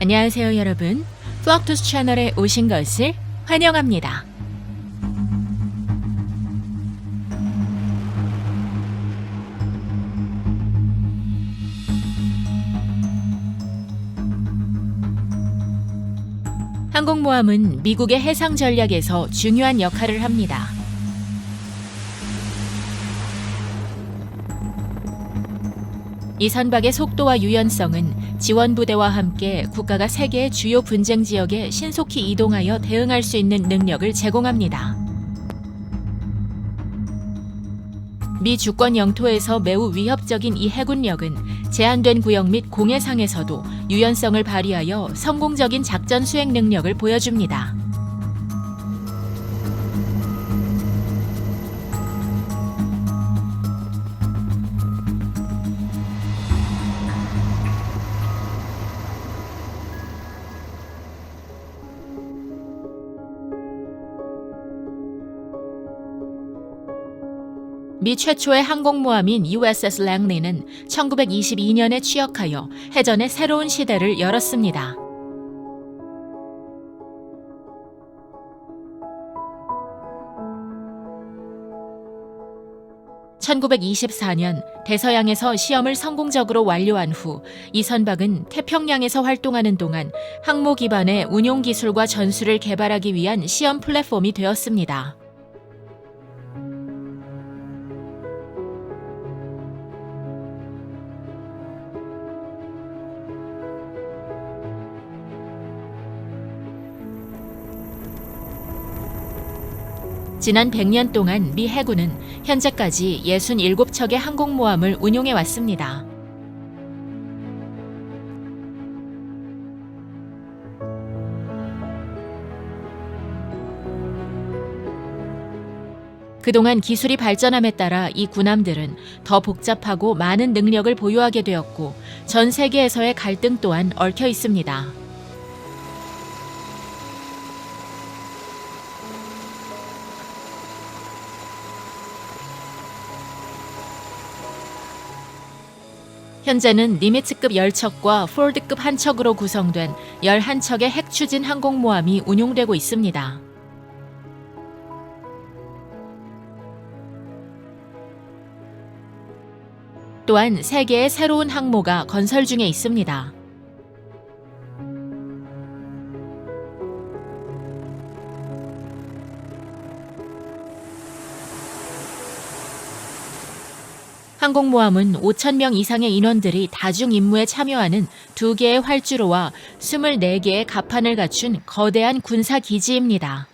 안녕하세요, 여러분. 플럭투스 채널에 오신 것을 환영합니다. 항공모함은 미국의 해상 전략에서 중요한 역할을 합니다. 이 선박의 속도와 유연성은 지원 부대와 함께 국가가 세계의 주요 분쟁 지역에 신속히 이동하여 대응할 수 있는 능력을 제공합니다. 미 주권 영토에서 매우 위협적인 이 해군력은 제한된 구역 및 공해상에서도 유연성을 발휘하여 성공적인 작전 수행 능력을 보여줍니다. 미 최초의 항공모함인 USS 랭리는 1922년에 취역하여 해전의 새로운 시대를 열었습니다. (1924년) 대서양에서 시험을 성공적으로 완료한 후 이 선박은 태평양에서 활동하는 동안 항모 기반의 운용 기술과 전술을 개발하기 위한 시험 플랫폼이 되었습니다. 지난 100년 동안 미 해군은 현재까지 67척의 항공모함을 운용해 왔습니다. 그동안 기술이 발전함에 따라 이 군함들은 더 복잡하고 많은 능력을 보유하게 되었고 전 세계에서의 갈등 또한 얽혀 있습니다. 현재는 니미츠급 10척과 폴드급 1척으로 구성된 11척의 핵 추진 항공모함이 운용되고 있습니다. 또한 세계의 새로운 항모가 건설 중에 있습니다. 항공모함은 5,000명 이상의 인원들이 다중 임무에 참여하는 두 개의 활주로와 24개의 갑판을 갖춘 거대한 군사 기지입니다.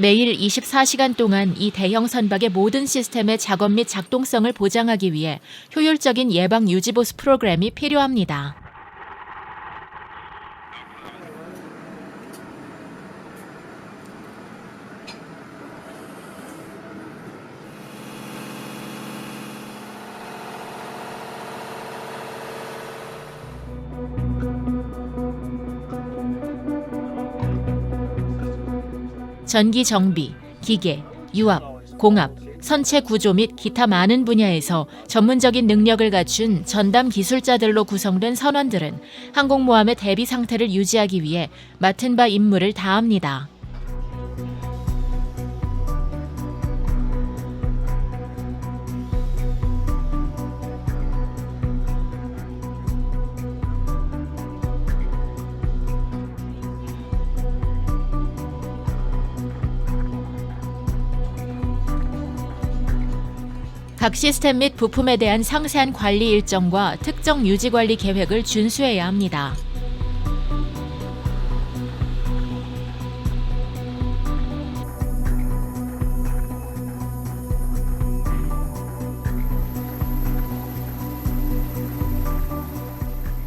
매일 24시간 동안 이 대형 선박의 모든 시스템의 작업 및 작동성을 보장하기 위해 효율적인 예방 유지 보수 프로그램이 필요합니다. 전기 정비, 기계, 유압, 공압, 선체 구조 및 기타 많은 분야에서 전문적인 능력을 갖춘 전담 기술자들로 구성된 선원들은 항공모함의 대비 상태를 유지하기 위해 맡은 바 임무를 다합니다. 각 시스템 및 부품에 대한 상세한 관리 일정과 특정 유지 관리 계획을 준수해야 합니다.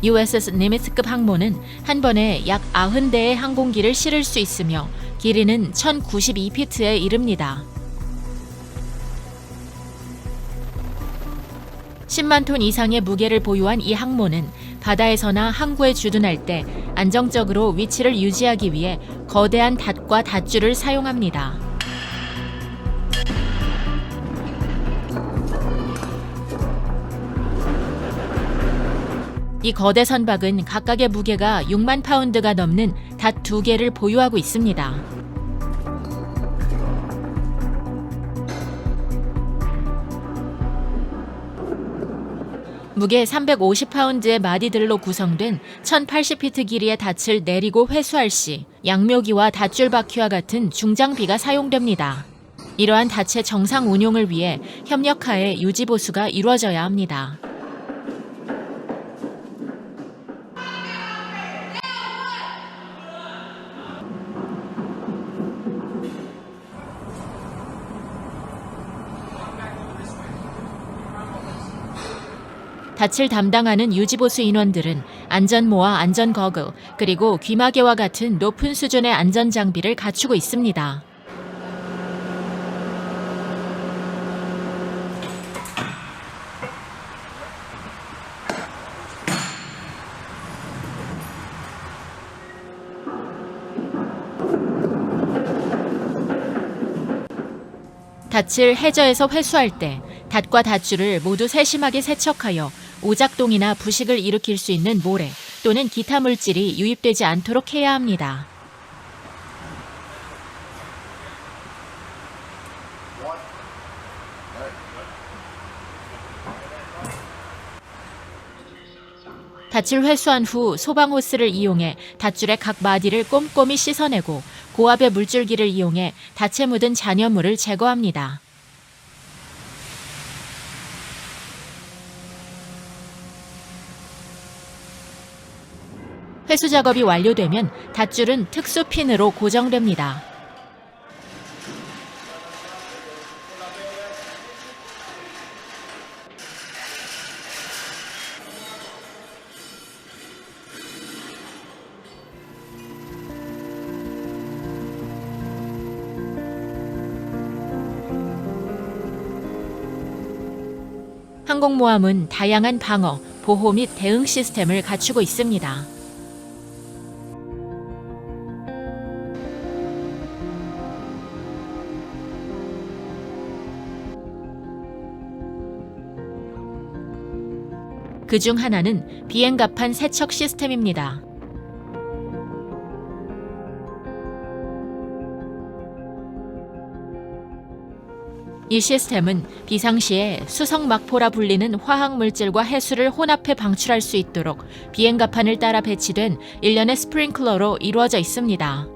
USS 니미츠급 항모는 한 번에 약 90대의 항공기를 실을 수 있으며 길이는 1092피트에 이릅니다. 10만 톤 이상의 무게를 보유한 이 항모는 바다에서나 항구에 주둔할 때 안정적으로 위치를 유지하기 위해 거대한 닷과 닷줄을 사용합니다. 이 거대 선박은 각각의 무게가 6만 파운드가 넘는 닷 두 개를 보유하고 있습니다. 무게 350파운드의 마디들로 구성된 1080피트 길이의 닻을 내리고 회수할 시 양묘기와 닷줄 바퀴와 같은 중장비가 사용됩니다. 이러한 닻의 정상 운용을 위해 협력하에 유지 보수가 이루어져야 합니다. 닻을 담당하는 유지보수 인원들은 안전모와 안전거글, 그리고 귀마개와 같은 높은 수준의 안전장비를 갖추고 있습니다. 닻을 해저에서 회수할 때 닷과 닷줄을 모두 세심하게 세척하여 오작동이나 부식을 일으킬 수 있는 모래 또는 기타 물질이 유입되지 않도록 해야 합니다. 닷을 회수한 후 소방 호스를 이용해 닷줄의 각 마디를 꼼꼼히 씻어내고 고압의 물줄기를 이용해 닷에 묻은 잔여물을 제거합니다. 회수 작업이 완료되면 닷줄은 특수 핀으로 고정됩니다. 항공모함은 다양한 방어, 보호 및 대응 시스템을 갖추고 있습니다. 그 중 하나는 비행갑판 세척 시스템입니다. 이 시스템은 비상시에 수성막포라 불리는 화학 물질과 해수를 혼합해 방출할 수 있도록 비행갑판을 따라 배치된 일련의 스프링클러로 이루어져 있습니다.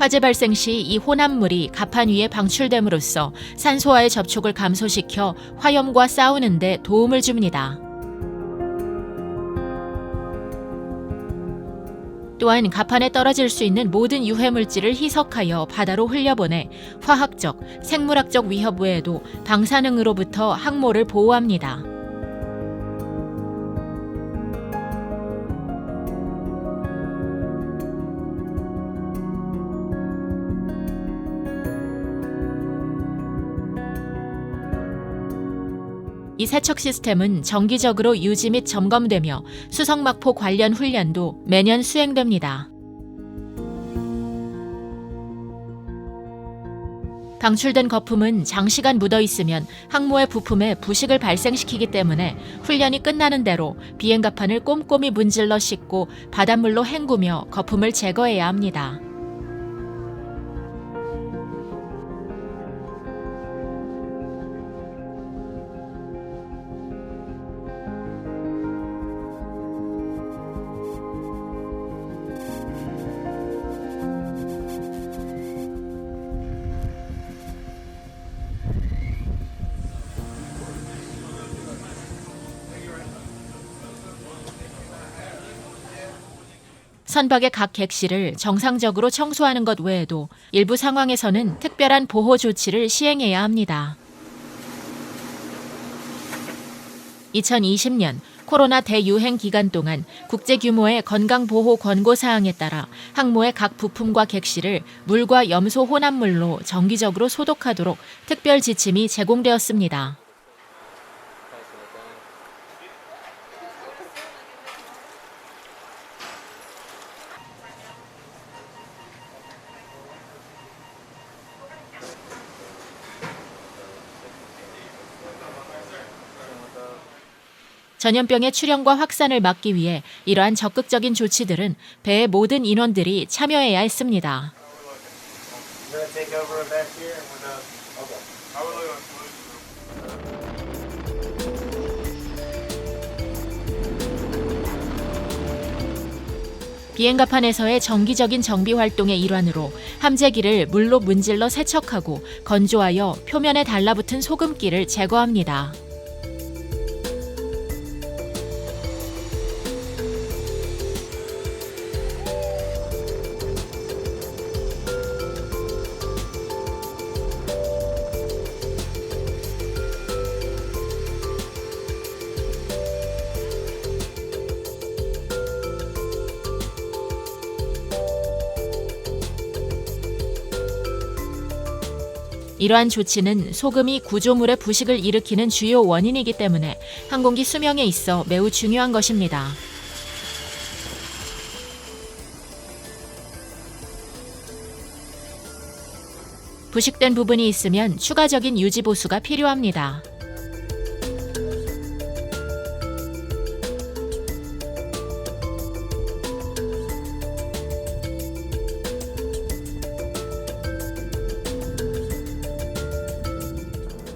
화재 발생 시 이 혼합물이 갑판 위에 방출됨으로써 산소와의 접촉을 감소시켜 화염과 싸우는 데 도움을 줍니다. 또한 갑판에 떨어질 수 있는 모든 유해 물질을 희석하여 바다로 흘려보내 화학적, 생물학적 위협 외에도 방사능으로부터 항모를 보호합니다. 이 세척 시스템은 정기적으로 유지 및 점검되며 수성막포 관련 훈련도 매년 수행됩니다. 방출된 거품은 장시간 묻어 있으면 항모의 부품에 부식을 발생시키기 때문에 훈련이 끝나는 대로 비행갑판을 꼼꼼히 문질러 씻고 바닷물로 헹구며 거품을 제거해야 합니다. 선박의 각 객실을 정상적으로 청소하는 것 외에도 일부 상황에서는 특별한 보호 조치를 시행해야 합니다. 2020년 코로나 대유행 기간 동안 국제 규모의 건강 보호 권고 사항에 따라 항모의 각 부품과 객실을 물과 염소 혼합물로 정기적으로 소독하도록 특별 지침이 제공되었습니다. 전염병의 출현과 확산을 막기 위해 이러한 적극적인 조치들은 배의 모든 인원들이 참여해야 했습니다. 비행갑판에서의 정기적인 정비 활동의 일환으로 함재기를 물로 문질러 세척하고 건조하여 표면에 달라붙은 소금기를 제거합니다. 이러한 조치는 소금이 구조물의 부식을 일으키는 주요 원인이기 때문에 항공기 수명에 있어 매우 중요한 것입니다. 부식된 부분이 있으면 추가적인 유지 보수가 필요합니다.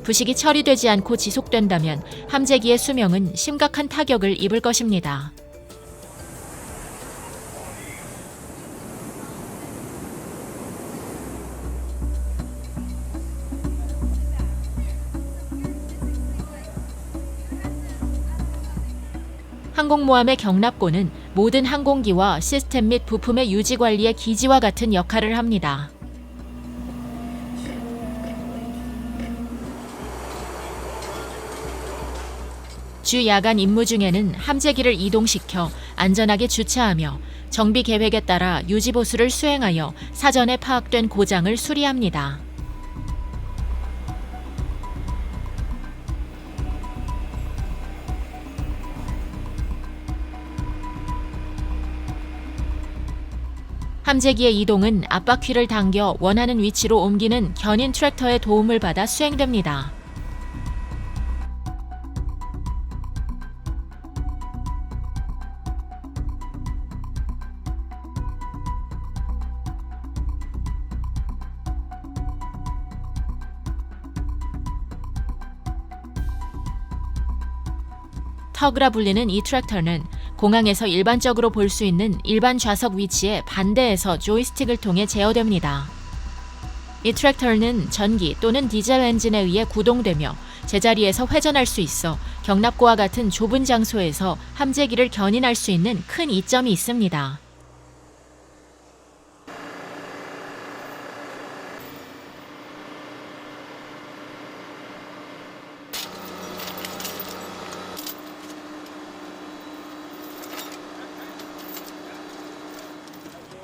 부식이 처리되지 않고 지속된다면 함재기의 수명은 심각한 타격을 입을 것입니다. 항공모함의 경납고는 모든 항공기와 시스템 및 부품의 유지 관리의 기지와 같은 역할을 합니다. 주 야간 임무 중에는 함재기를 이동시켜 안전하게 주차하며 정비 계획에 따라 유지 보수를 수행하여 사전에 파악된 고장을 수리합니다. 함재기의 이동은 앞바퀴를 당겨 원하는 위치로 옮기는 견인 트랙터의 도움을 받아 수행됩니다. 터그라 불리는 이 트랙터는 공항에서 일반적으로 볼 수 있는 일반 좌석 위치에 반대에서 조이스틱을 통해 제어됩니다. 이 트랙터는 전기 또는 디젤 엔진에 의해 구동되며 제자리에서 회전할 수 있어 경납고와 같은 좁은 장소에서 함재기를 견인할 수 있는 큰 이점이 있습니다.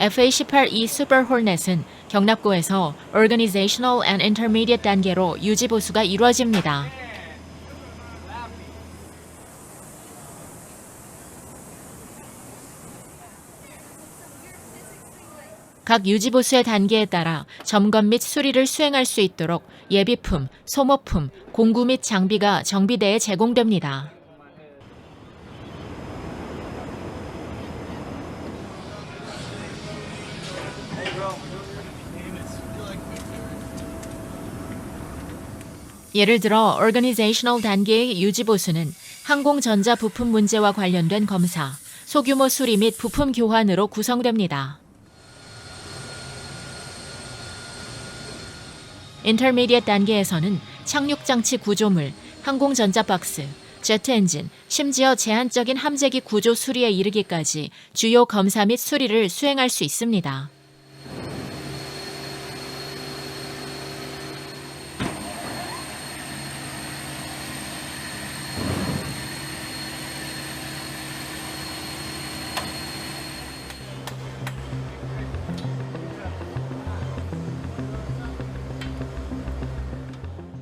FA-18E 슈퍼 홀넷은 경납고에서 Organizational and Intermediate 단계로 유지 보수가 이루어집니다. 각 유지보수의 단계에 따라 점검 및 수리를 수행할 수 있도록 예비품, 소모품, 공구 및 장비가 정비대에 제공됩니다. 예를 들어 organizational 단계의 유지 보수는 항공전자 부품 문제와 관련된 검사, 소규모 수리 및 부품 교환으로 구성됩니다. 인터미디엇 단계에서는 착륙 장치 구조물, 항공전자 박스, 제트 엔진, 심지어 제한적인 함재기 구조 수리에 이르기까지 주요 검사 및 수리를 수행할 수 있습니다.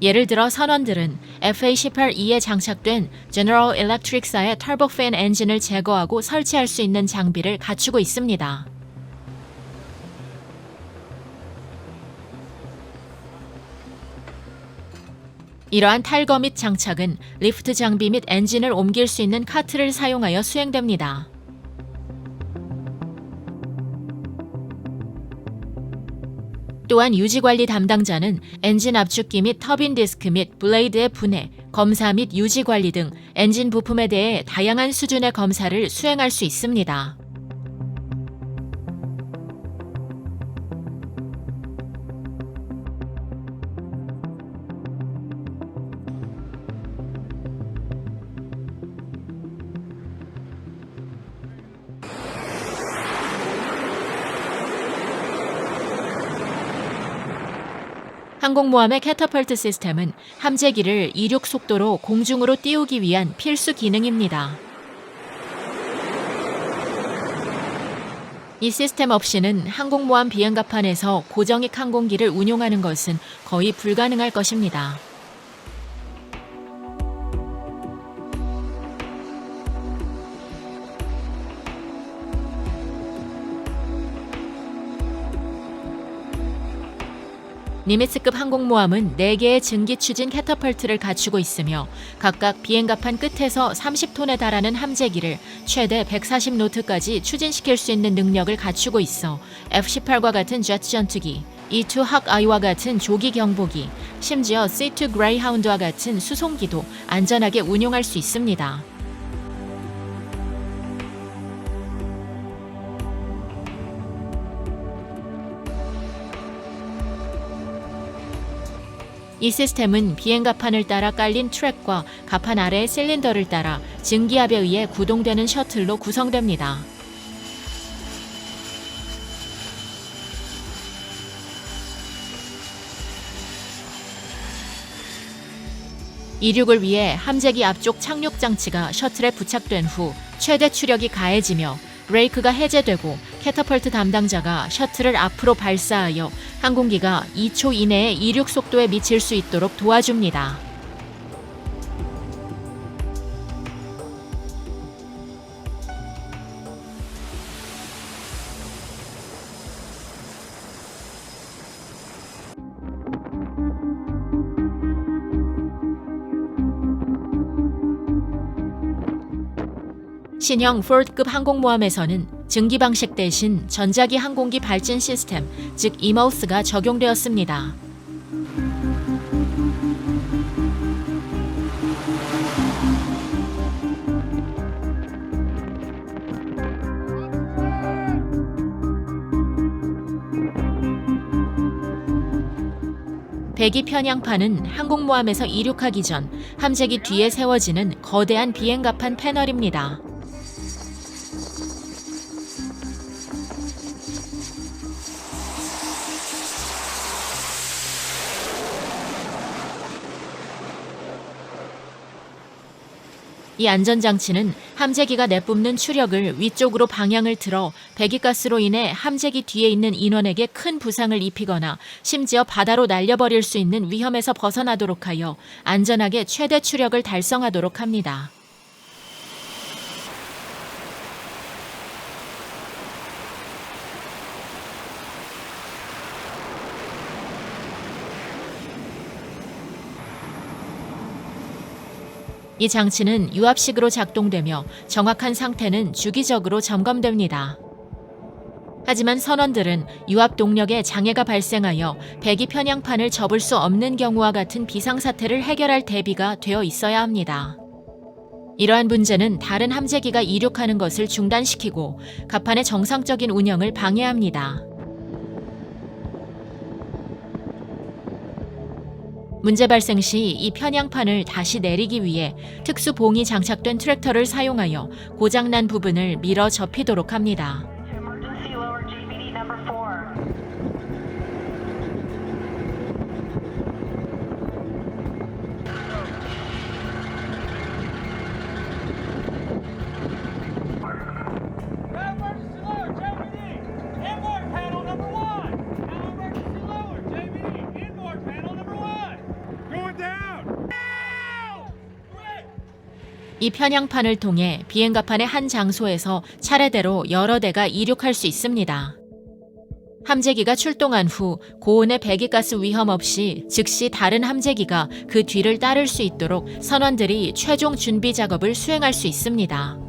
예를 들어 선원들은 FA-18E에 장착된 General Electric사의 터보팬 엔진을 제거하고 설치할 수 있는 장비를 갖추고 있습니다. 이러한 탈거 및 장착은 리프트 장비 및 엔진을 옮길 수 있는 카트를 사용하여 수행됩니다. 또한 유지관리 담당자는 엔진 압축기 및 터빈 디스크 및 블레이드의 분해, 검사 및 유지 관리 등 엔진 부품에 대해 다양한 수준의 검사를 수행할 수 있습니다. 항공모함의 캐터펄트 시스템은 함재기를 이륙 속도로 공중으로 띄우기 위한 필수 기능입니다. 이 시스템 없이는 항공모함 비행갑판에서 고정익 항공기를 운용하는 것은 거의 불가능할 것입니다. 니미츠급 항공모함은 4개의 증기 추진 캐터펄트를 갖추고 있으며 각각 비행갑판 끝에서 30톤에 달하는 함재기를 최대 140노트까지 추진시킬 수 있는 능력을 갖추고 있어 F-18과 같은 제트 전투기, E-2 학 아이와 같은 조기 경보기, 심지어 C-2 그레이하운드와 같은 수송기도 안전하게 운용할 수 있습니다. 이 시스템은 비행 갑판을 따라 깔린 트랙과 갑판 아래의 실린더를 따라 증기압에 의해 구동되는 셔틀로 구성됩니다. 이륙을 위해 함재기 앞쪽 착륙 장치가 셔틀에 부착된 후 최대 추력이 가해지며 브레이크가 해제되고 캐터펄트 담당자가 셔틀을 앞으로 발사하여 항공기가 2초 이내에 이륙 속도에 미칠 수 있도록 도와줍니다. 신형 포드급 항공모함에서는 증기 방식 대신 전자기 항공기 발진 시스템, 즉 이머우스가 적용되었습니다. 배기 편향판은 항공모함에서 이륙하기 전 함재기 뒤에 세워지는 거대한 비행갑판 패널입니다. 이 안전장치는 함재기가 내뿜는 추력을 위쪽으로 방향을 틀어 배기가스로 인해 함재기 뒤에 있는 인원에게 큰 부상을 입히거나 심지어 바다로 날려버릴 수 있는 위험에서 벗어나도록 하여 안전하게 최대 추력을 달성하도록 합니다. 이 장치는 유압식으로 작동되며 정확한 상태는 주기적으로 점검됩니다. 하지만 선원들은 유압 동력에 장애가 발생하여 배기 편향판을 접을 수 없는 경우와 같은 비상사태를 해결할 대비가 되어 있어야 합니다. 이러한 문제는 다른 함재기가 이륙하는 것을 중단시키고 갑판의 정상적인 운영을 방해합니다. 문제 발생 시 이 편향판을 다시 내리기 위해 특수 봉이 장착된 트랙터를 사용하여 고장난 부분을 밀어 접히도록 합니다. 이 편향판을 통해 비행갑판의 한 장소에서 차례대로 여러 대가 이륙할 수 있습니다. 함재기가 출동한 후 고온의 배기가스 위험 없이 즉시 다른 함재기가 그 뒤를 따를 수 있도록 선원들이 최종 준비 작업을 수행할 수 있습니다.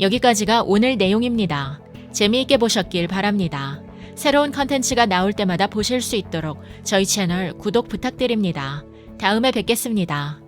여기까지가 오늘 내용입니다. 재미있게 보셨길 바랍니다. 새로운 컨텐츠가 나올 때마다 보실 수 있도록 저희 채널 구독 부탁드립니다. 다음에 뵙겠습니다.